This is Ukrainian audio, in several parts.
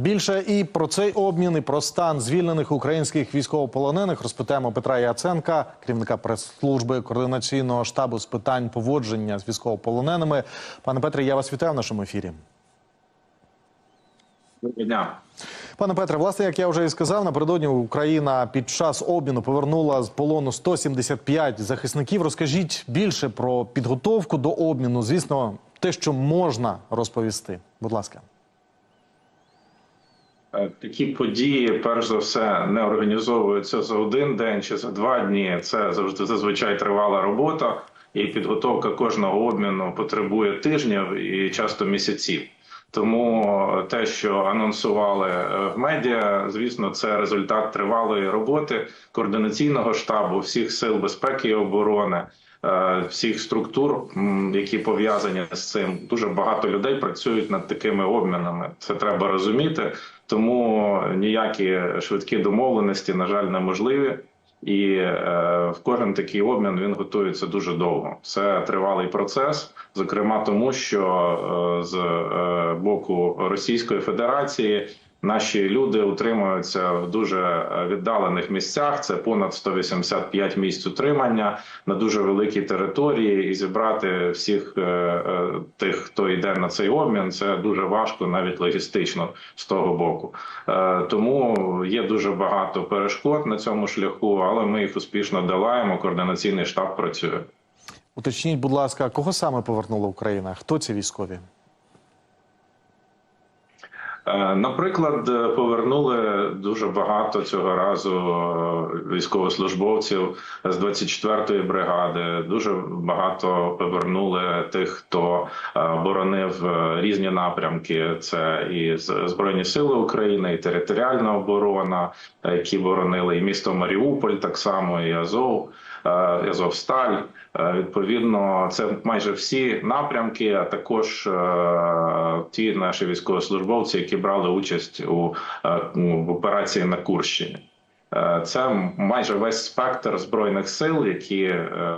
Більше і про цей обмін, і про стан звільнених українських військовополонених розпитаємо Петра Яценка, керівника прес-служби координаційного штабу з питань поводження з військовополоненими. Пане Петре, я вас вітаю в нашому ефірі. Доброго дня. Пане Петре, власне, як я вже і сказав, напередодні Україна під час обміну повернула з полону 175 захисників. Розкажіть більше про підготовку до обміну. Звісно, те, що можна розповісти. Будь ласка. Е, Такі події, перш за все, не організовуються за один день чи за два дні. Це завжди зазвичай тривала робота, і підготовка кожного обміну потребує тижнів і часто місяців. Тому те, що анонсували е, в медіа, звісно, це результат тривалої роботи координаційного штабу всіх сил безпеки і оборони. е, Всіх структур, які пов'язані з цим, дуже багато людей працюють над такими обмінами. Це треба розуміти. Тому ніякі швидкі домовленості, на жаль, неможливі. І е, кожен такий обмін він готується дуже довго. Це тривалий процес, зокрема тому, що е, з е, боку Російської Федерації наші люди утримуються в дуже е, віддалених місцях. Це понад 185 місць утримання на дуже великій території, і зібрати всіх е, е, тих, хто йде на цей обмін, це дуже важко, навіть логістично з того боку. Тому є дуже багато перешкод на цьому шляху, але ми їх успішно долаємо. Координаційний штаб працює. Уточніть, будь ласка, кого саме повернула Україна? Хто ці військові? Е, Наприклад, е, повернули дуже багато цього разу е, військовослужбовців з 24-ї бригади. Дуже багато повернули тих, хто боронив різні напрямки. Це і збройні сили України, і територіальна оборона, які боронили і місто Маріуполь, так само і Азов. Азовсталь. Відповідно, це майже всі напрямки, а також ті наші військовослужбовці, які брали участь у е, в операції на Курщині. Е, Це майже весь спектр збройних сил, які е,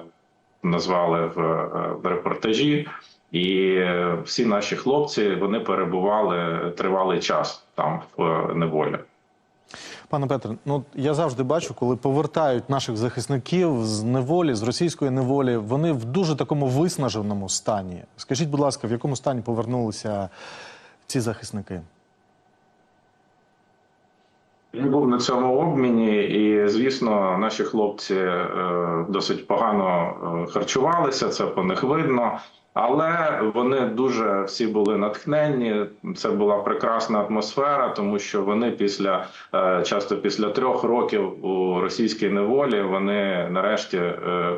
назвали в, репортажі. І всі наші хлопці вони перебували тривалий час там в неволі. Пане Петре, ну я завжди бачу, коли повертають наших захисників з неволі, з російської неволі, вони в дуже такому виснаженому стані. Скажіть, будь ласка, в якому стані повернулися ці захисники? Він був на цьому обміні, і звісно, наші хлопці е, досить погано е, харчувалися. Це по них видно. Але вони дуже всі були натхненні. Це була прекрасна атмосфера, тому що вони після е, часто після трьох років у російській неволі вони нарешті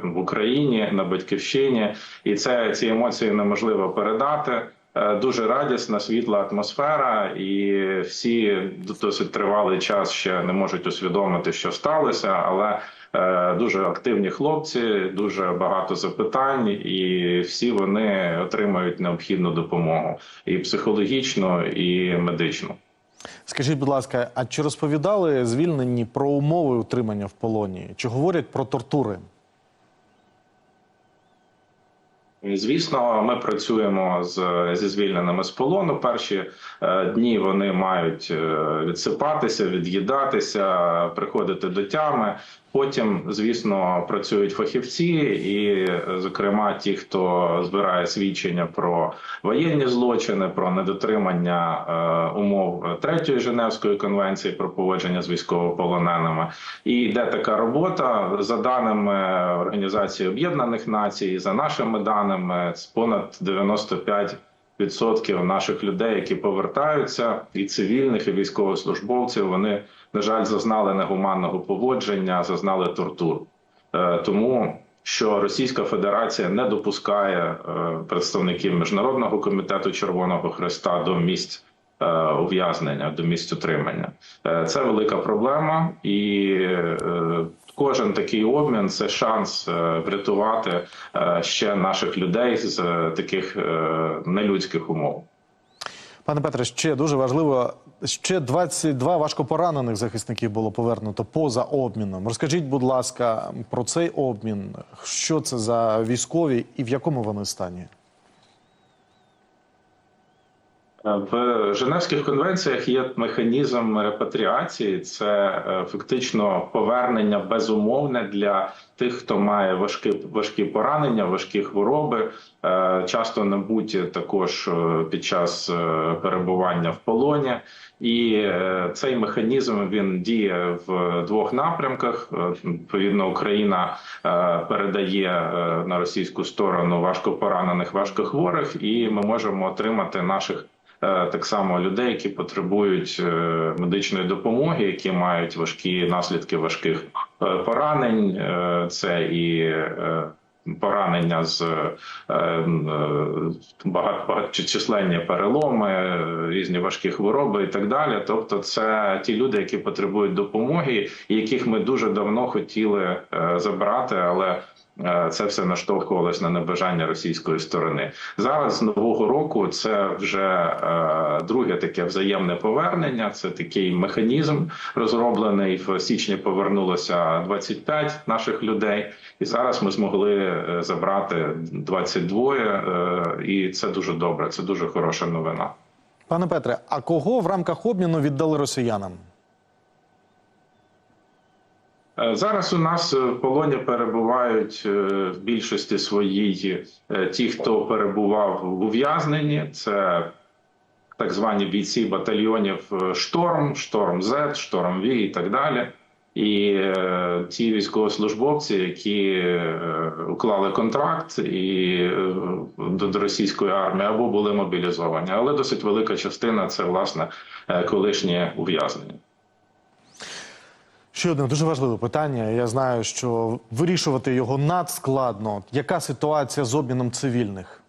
в Україні на батьківщині, і це ці емоції неможливо передати. Е, Дуже радісна, світла атмосфера, і всі досить тривалий час ще не можуть усвідомити, що сталося, але е, дуже активні хлопці, дуже багато запитань, і всі вони отримають необхідну допомогу і психологічну, і медичну. Скажіть, будь ласка, а чи розповідали звільнені про умови утримання в полоні? Чи говорять про тортури? Звісно, ми працюємо з зі звільненими з полону. Перші е, дні вони мають е, відсипатися, від'їдатися, приходити до тями. Потім, звісно, працюють фахівці, і, зокрема, ті, хто збирає свідчення про воєнні злочини, про недотримання е, умов третьої Женевської конвенції про поводження з військовополоненими. І йде така робота за даними Організації Об'єднаних Націй, за нашими даними, понад 95 Відсотків наших людей, які повертаються, і цивільних, і військовослужбовців, вони на жаль зазнали негуманного поводження, зазнали тортур. Е, Тому що Російська Федерація не допускає е, представників міжнародного комітету Червоного Христа до місць ув'язнення, до місць утримання. Е, Це велика проблема, і е, кожен такий обмін це шанс е, врятувати е, ще наших людей з е, таких е, нелюдських умов. Пане Петре, ще дуже важливо, ще 22 важкопоранених захисників було повернуто поза обміном. Розкажіть, будь ласка, про цей обмін. Що це за військові і в якому вони стані? В Женевських конвенціях є механізм репатріації. Це е, фактично повернення безумовне для тих, хто має важкі важкі поранення, важкі хвороби, е, часто набуті також е, під час перебування в полоні. І цей механізм він діє в двох напрямках. Відповідно, Україна передає на російську сторону важко поранених, важкохворих, і ми можемо отримати наших так само людей, які потребують е, медичної допомоги, які мають важкі наслідки важких е, поранень. Е, Це і е, поранення з е, е, багат- багаточисленні переломи, е, різні важкі хвороби і так далі. Тобто, це ті люди, які потребують допомоги, яких ми дуже давно хотіли е, забрати, але е, це все наштовхувалось на небажання російської сторони. Зараз нового року це вже е, друге таке взаємне повернення. Це такий механізм розроблений в січні. Повернулося 25 наших людей, і зараз ми змогли е, забрати 22, е, і це дуже добре. Це дуже хороша новина. Пане Петре, а кого в рамках обміну віддали росіянам? Е, Зараз у нас в полоні перебувають е, в більшості своїй е, ті, хто перебував в ув'язненні. Це так звані бійці батальйонів е, Шторм, Шторм З, Шторм В і так далі. І е, ті військовослужбовці, які е, уклали контракт і е, до, російської армії або були мобілізовані, але досить велика частина це власне е, колишнє ув'язнення. Ще одне дуже важливе питання. Я знаю, що вирішувати його надскладно. Яка ситуація з обміном цивільних?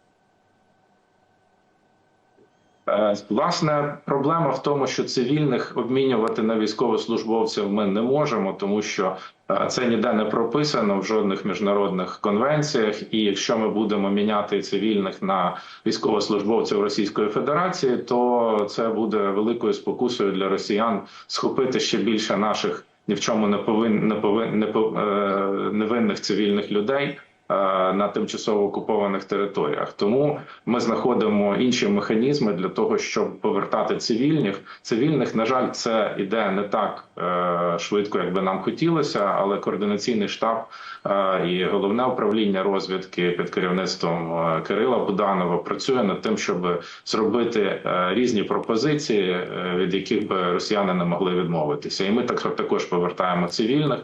Е, Власне, проблема в тому, що цивільних обмінювати на військовослужбовців ми не можемо, тому що е, це ніде не прописано в жодних міжнародних конвенціях. І якщо ми будемо міняти цивільних на військовослужбовців Російської Федерації, то це буде великою спокусою для росіян схопити ще більше наших ні в чому не повин, не повин, не пов- е, невинних цивільних людей на тимчасово окупованих територіях. Тому ми знаходимо інші механізми для того, щоб повертати цивільних. Цивільних, на жаль, це іде не так е, швидко, як би нам хотілося, але координаційний штаб е, і головне управління розвідки під керівництвом е, Кирила Буданова працює над тим, щоб зробити е, різні пропозиції, е, від яких би росіяни не могли відмовитися. І ми так також повертаємо цивільних.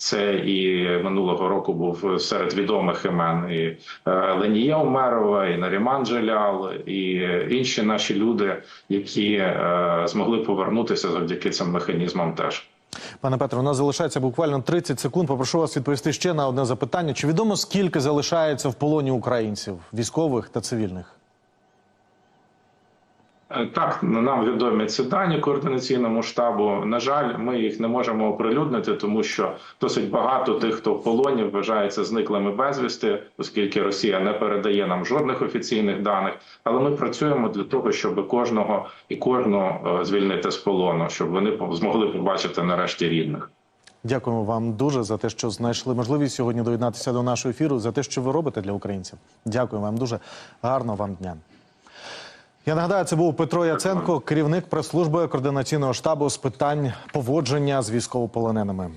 Це і минулого року був серед відомих імен і е, Ленія Умерова, і Наріман Джелял, і інші наші люди, які е, змогли повернутися завдяки цим механізмам. Теж Пане Петре, у нас залишається буквально 30 секунд. Попрошу вас відповісти ще на одне запитання. Чи відомо скільки залишається в полоні українців, військових та цивільних? Е, Так, нам відомі ці дані координаційному штабу. На жаль, ми їх не можемо оприлюднити, тому що досить багато тих, хто в полоні, вважається зниклими безвісти, оскільки Росія не передає нам жодних офіційних даних. Але ми працюємо для того, щоб кожного і кожну е, звільнити з полону, щоб вони змогли побачити нарешті рідних. Дякуємо вам дуже за те, що знайшли можливість сьогодні доєднатися до нашого ефіру, за те, що ви робите для українців. Дякую вам дуже. Гарного вам дня. Я нагадаю, це був Петро Яценко, керівник прес-служби координаційного штабу з питань поводження з військовополоненими.